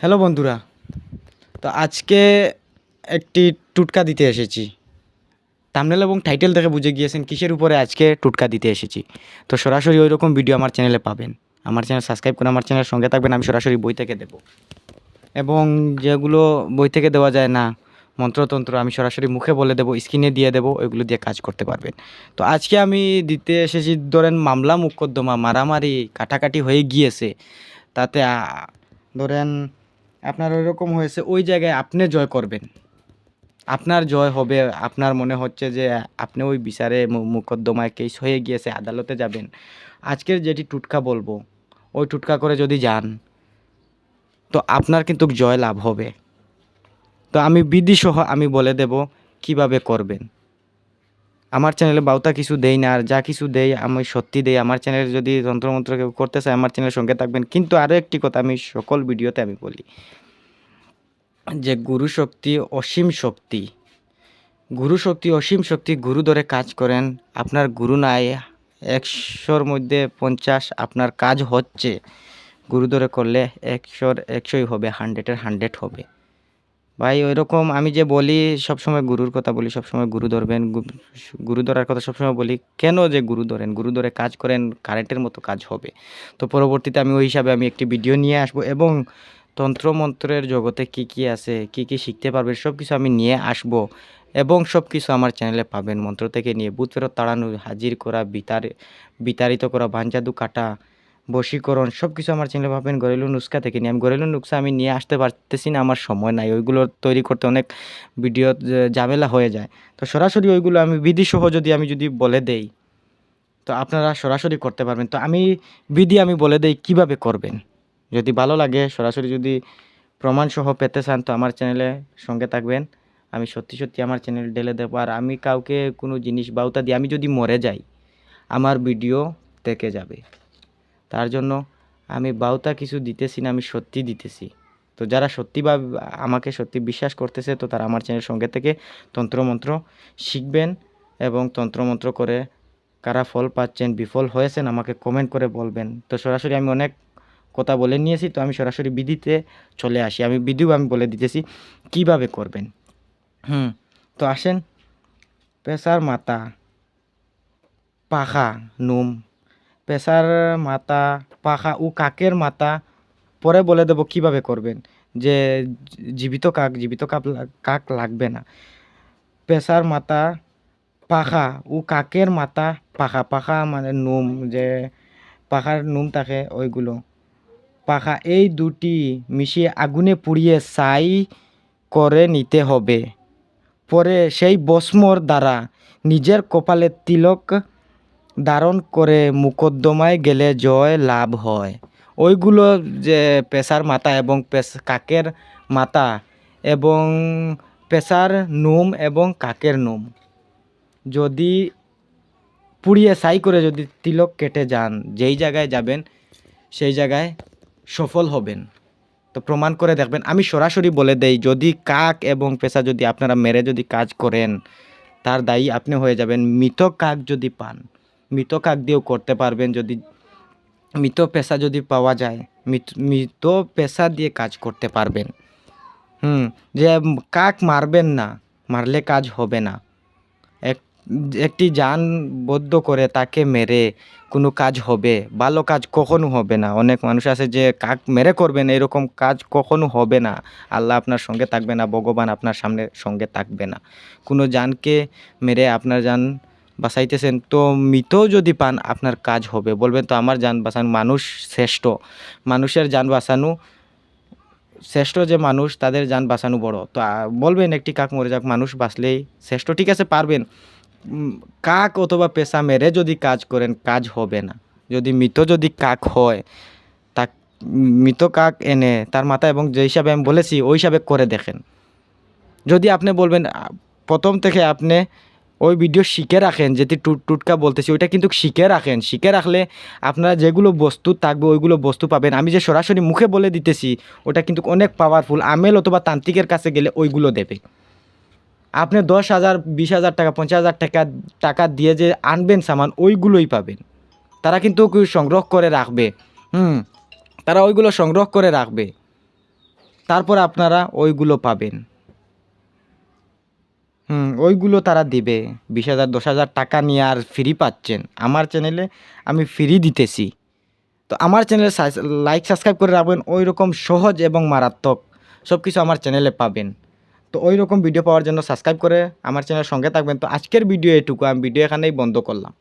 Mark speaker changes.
Speaker 1: Hello বন্ধুরা, তো আজকে একটি টুটকা দিতে এসেছি। থামনেল এবং টাইটেল দেখে বুঝে গিয়েছেন কিসের উপরে আজকে টুটকা দিতে এসেছি। তো সরাসরি ওই রকম ভিডিও আমার চ্যানেলে পাবেন। আমার চ্যানেল সাবস্ক্রাইব করে আমার চ্যানেলের সঙ্গে থাকবেন, আমি সরাসরি বই থেকে দেবো। এবং যেগুলো বই থেকে দেওয়া যায় না, মন্ত্রতন্ত্র আমি সরাসরি মুখে বলে দেবো, স্ক্রিনে দিয়ে দেবো, ওইগুলো দিয়ে কাজ করতে পারবেন। তো আজকে আমি দিতে এসেছি, ধরেন মামলা মোকদ্দমা, মারামারি, কাটাকাটি হয়ে গিয়েছে। তাতে ধরেন আপনার ওই রকম হয়েছে, ওই জায়গায় আপনি জয় করবেন। আপনার জয় হবে, আপনার মনে হচ্ছে যে আপনি ওই বিচারে মোকদ্দমায় কেস হয়ে গিয়েছে, আদালতে যাবেন। আজকের যেটি টুটকা বলব, ওই টুটকা করে যদি যান, তো আপনার কিন্তু জয় লাভ হবে। তো আমি বিধিসহ আমি বলে দেব, কীভাবে করবেন? আমার চ্যানেলে বাউতা কিছু দেই না, আর যা কিছু দেই, আমি সত্যি দেই। আমার চ্যানেলে যদি তন্ত্রমন্ত্র কেউ করতে চায়, আমার চ্যানেলের সঙ্গে থাকবেন। কিন্তু আরও একটি কথা আমি সকল ভিডিওতে আমি বলি যে গুরু শক্তি অসীম শক্তি। গুরু শক্তি অসীম শক্তি গুরু ধরে কাজ করেন। আপনার গুরু নাই, একশোর মধ্যে পঞ্চাশ আপনার কাজ হচ্ছে। গুরু ধরে করলে একশোর একশোই হবে, হান্ড্রেডের হান্ড্রেড হবে। ভাই ওই রকম আমি যে বলি, সবসময় গুরুর কথা বলি, সবসময় গুরু ধরবেন। গুরু ধরার কথা সবসময় বলি, কেন যে গুরু ধরেন? গুরু ধরে কাজ করেন, কারেন্টের মতো কাজ হবে। তো পরবর্তীতে আমি ওই হিসাবে আমি একটি ভিডিও নিয়ে আসব এবং তন্ত্রমন্ত্রের জগতে কি কি আছে, কি কি শিখতে পারবেন সব কিছু আমি নিয়ে আসব। এবং সব কিছু আমার চ্যানেলে পাবেন। মন্ত্র থেকে নিয়ে বুথ ফেরত তাড়ানো, হাজির করা, বিতার, বিতাড়িত করা ভাঞ্জাদু কাটা, বশীকরণ সব কিছু আমার চ্যানেলে পাবেন। গরেলু নুস্কা থেকে নিয়ে আমি গরেলু নুস্কা আমি নিয়ে আসতে পারতেছি না, আমার সময় নাই। ওইগুলো তৈরি করতে অনেক ভিডিও ঝামেলা হয়ে যায়। তো সরাসরি ওইগুলো আমি বিধিসহ যদি আমি যদি বলে দেই, তো আপনারা সরাসরি করতে পারবেন। তো আমি বিধি আমি বলে দেই, কীভাবে করবেন? যদি ভালো লাগে, সরাসরি যদি প্রমাণসহ পেতে চান, তো আমার চ্যানেলে সঙ্গে থাকবেন। আমি সত্যি সত্যি আমার চ্যানেল ডেলে দেবো। আর আমি কাউকে কোনো জিনিস বাউতা দিই আমি যদি মরে যাই, আমার ভিডিও থেকে যাবে। তার জন্য আমি বাউতা কিছু দিতেছি না, আমি সত্যি দিতেছি। তো যারা সত্যি বা আমাকে সত্যি বিশ্বাস করতেছে, তো তারা আমার চ্যানেল সঙ্গে থেকে তন্ত্রমন্ত্র শিখবেন এবং তন্ত্রমন্ত্র করে কারা ফল পাচ্ছেন, বিফল হয়েছেন, আমাকে কমেন্ট করে বলবেন। তো সরাসরি আমি অনেক কথা বলে নিয়েছি, তো আমি সরাসরি বিধিতে চলে আসি। আমি বিধিও আমি বলে দিতেছি, কীভাবে করবেন? হুম, তো আসেন। পেশার মাথা, পাখা, নুম। পেশার মাথা, পাখা ও কাকের মাথা, পরে বলে দেবো কীভাবে করবেন? যে জীবিত কাক জীবিত কাক কাক লাগবে না। পেশার মাথা, পাখা ও কাকের মাথা, পাখা পাখা মানে নুম, যে পাখার নুম থাকে ওইগুলো। পাখা এই দুটি মিশিয়ে আগুনে পুড়িয়ে ছাই করে নিতে হবে। পরে সেই বস্মর দ্বারা নিজের কপালে তিলক ধারণ করে মুকদ্দমায় গেলে জয় লাভ হয়। ওইগুলো যে পেশার মাথা এবং কাকের মাথা এবং পেশার নুম এবং কাকের নুম। যদি পুড়িয়ে সাই করে যদি তিলক কেটে যান, যেই জায়গায় যাবেন, সেই জায়গায় সফল হবেন। তো প্রমাণ করে দেখবেন, আমি সরাসরি বলে দেই, যদি কাক এবং পেশা যদি আপনারা মেরে যদি কাজ করেন, তার দায়ী আপনি হয়ে যাবেন। মৃত কাক যদি পান, মৃত কাক দিয়েও করতে পারবেন যদি, মৃত পেশা যদি পাওয়া যায়, মৃত- পেশা দিয়ে কাজ করতে পারবেন। হুম, যে কাক মারবেন না, মারলে কাজ হবে না। একটি যান বদ্ধ করে তাকে মেরে কোনো কাজ হবে, ভালো কাজ কখনো হবে না। অনেক মানুষ আছে যে কাক মেরে করবেন এরকম কাজ কখনো হবে না। আল্লাহ আপনার সঙ্গে থাকবে না, ভগবান আপনার সামনে সঙ্গে থাকবে না। কোনো যানকে মেরে আপনার যান বাঁচাইতেছেন, তো মৃত যদি পান, আপনার কাজ হবে। বলবেন তো, আমার যান বাঁচানো মানুষ শ্রেষ্ঠ। মানুষের যান বাঁচানো শ্রেষ্ঠ যে মানুষ, তাদের যান বাঁচানো বড়। তো বলবেন, একটি কাক মরে যাক, মানুষ বাঁচলেই শ্রেষ্ঠ। ঠিক আছে, পারবেন। কাক অথবা পেশা মেরে যদি কাজ করেন, কাজ হবে না। যদি মৃত যদি কাক হয়, তা মৃত কাক এনে তার মাথা এবং যে হিসাবে আমি বলেছি, ওই হিসাবে করে দেখেন। যদি আপনি বলবেন প্রথম থেকে আপনি ওই ভিডিও শিখে রাখেন, যেটি টুট, টুটকা বলতেছি, ওইটা কিন্তু শিখে রাখেন। শিখে রাখলে আপনারা যেগুলো বস্তু থাকবে, ওইগুলো বস্তু পাবেন। আমি যে সরাসরি মুখে বলে দিতেছি, ওটা কিন্তু অনেক পাওয়ারফুল আমেল অথবা তান্ত্রিকের কাছে গেলে ওইগুলো দেবে। আপনি দশ হাজার, বিশ হাজার টাকা, পঞ্চাশ হাজার টাকা টাকা দিয়ে যে আনবেন সামান, ওইগুলোই পাবেন। তারা কিন্তু সংগ্রহ করে রাখবে। হুম, তারা ওইগুলো সংগ্রহ করে রাখবে। তারপর আপনারা ওইগুলো পাবেন। হুম, ওইগুলো তারা দিবে। বিশ হাজার, দশ হাজার টাকা নিয়ে আর ফ্রি পাচ্ছেন। আমার চ্যানেলে আমি ফ্রি দিতেছি। তো আমার চ্যানেলে লাইক সাবস্ক্রাইব করে রাখবেন। ওই রকম সহজ এবং মারাত্মক সব কিছু আমার চ্যানেলে পাবেন। তো ওই রকম ভিডিও পাওয়ার জন্য সাবস্ক্রাইব করে আমার চ্যানেল সঙ্গে থাকবেন। তো আজকের ভিডিও এটুকু, আমি ভিডিও এখানেই বন্ধ করলাম।